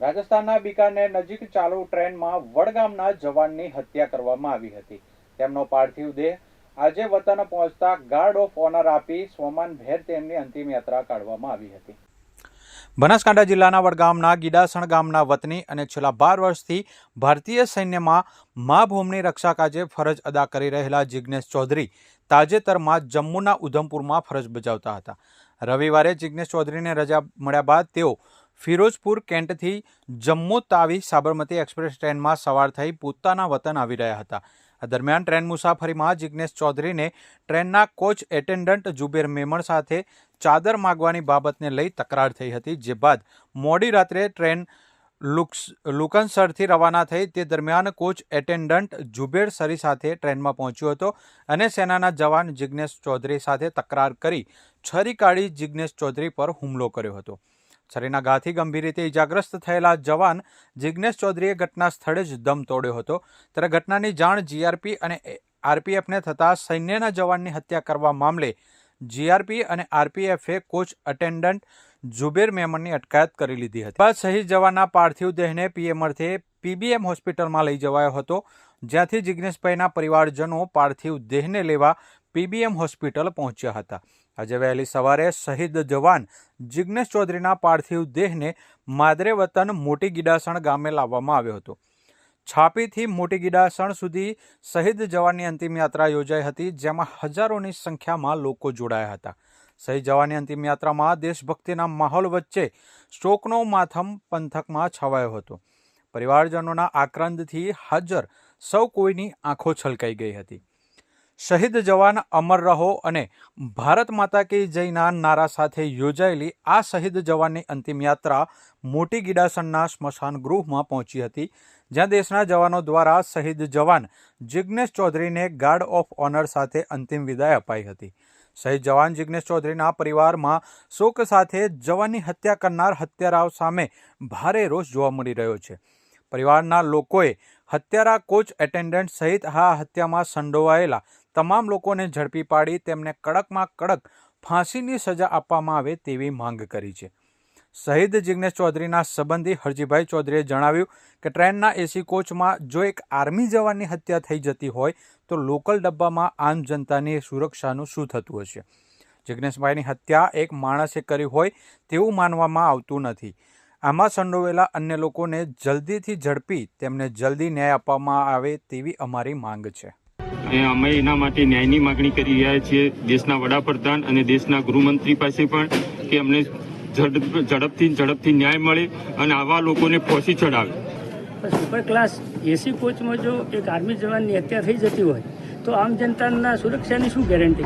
રાજસ્થાનના બિકાનેર નજીક ચાલુ ટ્રેનમાં વડગામના જવાનની હત્યા કરવામાં આવી હતી. તેમનો પાર્થિવ દેહ આજે વતન પહોંચતા ગાર્ડ ઓફ ઓનર આપી સ્વમાનભેર તેમની અંતિમ યાત્રા કાઢવામાં આવી હતી. બનાસકાંઠા જિલ્લાના વડગામના ગીડાસણ ગામના વતની અને છેલ્લા બાર વર્ષથી ભારતીય સૈન્યમાં મા ભૂમની રક્ષા કાજે ફરજ અદા કરી રહેલા જિજ્ઞેશ ચૌધરી તાજેતરમાં જમ્મુના ઉધમપુરમાં ફરજ બજાવતા હતા. રવિવારે જિજ્ઞેશ ચૌધરીને રજા મળ્યા બાદ તેઓ ફિરોઝપુર કેન્ટથી જમ્મુ તાવી સાબરમતી એક્સપ્રેસ ટ્રેનમાં સવાર થઈ પોતાના વતન આવી રહ્યા હતા. આ દરમિયાન ટ્રેન મુસાફરીમાં જિજ્ઞેશ ચૌધરીને ટ્રેનના કોચ એટેન્ડન્ટ જુબેર મેમણ સાથે ચાદર માગવાની બાબતને લઈ તકરાર થઈ હતી, જે બાદ મોડી રાત્રે ટ્રેન લુક્સ, લુકનસરથી રવાના થઈ તે દરમિયાન કોચ એટેન્ડન્ટ જુબેર સરી સાથે ટ્રેનમાં પહોંચ્યો હતો અને સેનાના જવાન જિજ્ઞેશ ચૌધરી સાથે તકરાર કરી છરી કાઢી જિજ્ઞેશ ચૌધરી પર હુમલો કર્યો હતો. છરીના ઘાથી ગંભીર રીતે ઇજાગ્રસ્ત થયેલા જવાન જિજ્ઞેશ ચૌધરીએ ઘટના સ્થળે જ દમ તોડ્યો હતો. ત્યારે ઘટનાની જાણ જીઆરપી અને આરપીએફને થતાં સૈન્યના જવાનની હત્યા કરવા મામલે જીઆરપી અને આરપીએફે કોચ અટેન્ડન્ટ જુબેર મેમણની અટકાયત કરી લીધી હતી. બાદ શહીદ જવાનના પાર્થિવ દેહને પીએમ અર્થે પીબીએમ હોસ્પિટલમાં લઈ જવાયો હતો, જ્યાંથી જિજ્ઞેશભાઈના પરિવારજનો પાર્થિવ દેહને લેવા પીબીએમ હોસ્પિટલ પહોંચ્યા હતા. આજે વહેલી સવારે શહીદ જવાન જિજ્ઞેશ ચૌધરીના પાર્થિવ દેહને માદરે વતન મોટી ગીડાસણ ગામે લાવવામાં આવ્યો હતો. છાપીથી મોટી ગીડાસણ સુધી શહીદ જવાનની અંતિમ યાત્રા યોજાઈ હતી, જેમાં હજારોની સંખ્યામાં લોકો જોડાયા હતા. શહીદ જવાનની અંતિમ યાત્રામાં દેશભક્તિના માહોલ વચ્ચે શોકનો માથમ પંથકમાં છવાયો હતો. પરિવારજનોના આક્રંદથી હાજર સૌ કોઈની આંખો છલકાઈ ગઈ હતી. શહીદ જવાન અમર રહો અને ભારત માતા કી જયના નારા સાથે યોજાયેલી આ શહીદ જવાનની અંતિમ યાત્રા મોટી ગીડાસણના સ્મશાન ગૃહમાં પહોંચી હતી, જ્યાં દેશના જવાનો દ્વારા શહીદ જવાન જિજ્ઞેશ ચૌધરીને ગાર્ડ ઓફ ઓનર સાથે અંતિમ વિદાય અપાઈ હતી. શહીદ જવાન જિજ્ઞેશ ચૌધરીના પરિવારમાં શોક સાથે જવાનની હત્યા કરનાર હત્યારાઓ સામે ભારે રોષ જોવા મળી રહ્યો છે. પરિવારના લોકોએ હત્યારા કોચ એટેન્ડન્ટ સહિત આ હત્યામાં સંડોવાયેલા તમામ લોકોને ઝડપી પાડી તેમને કડકમાં કડક ફાંસીની સજા આપવામાં આવે તેવી માંગ કરી છે. શહીદ જિગ્નેશ ચૌધરીના સંબંધી હરજીભાઈ ચૌધરીએ જણાવ્યું કે ટ્રેનના એસી કોચમાં જો એક આર્મી જવાનની હત્યા થઈ જતી હોય તો લોકલ ડબ્બામાં આમ જનતાની સુરક્ષાનું શું થતું હશે? જિગ્નેશભાઈની હત્યા એક માણસે કરી હોય તેવું માનવામાં આવતું નથી. આમાં સંડોવેલા અન્ય લોકોને જલ્દીથી ઝડપી તેમને જલ્દી ન્યાય આપવામાં આવે તેવી અમારી માંગ છે. અમે એના માટે ન્યાયની માગણી કરી રહ્યા છીએ દેશના વડાપ્રધાન અને દેશના ગૃહમંત્રી પાસે પણ કે અમને ઝડપ- ઝડપથી ઝડપથી ન્યાય મળે અને આવા લોકોને ફોસી ચડાવે સુપર ક્લાસ એસી કોચમાં જો એક આર્મી જવાનની હત્યા થઈ જતી હોય તો આમ જનતાના સુરક્ષાની શું ગેરંટી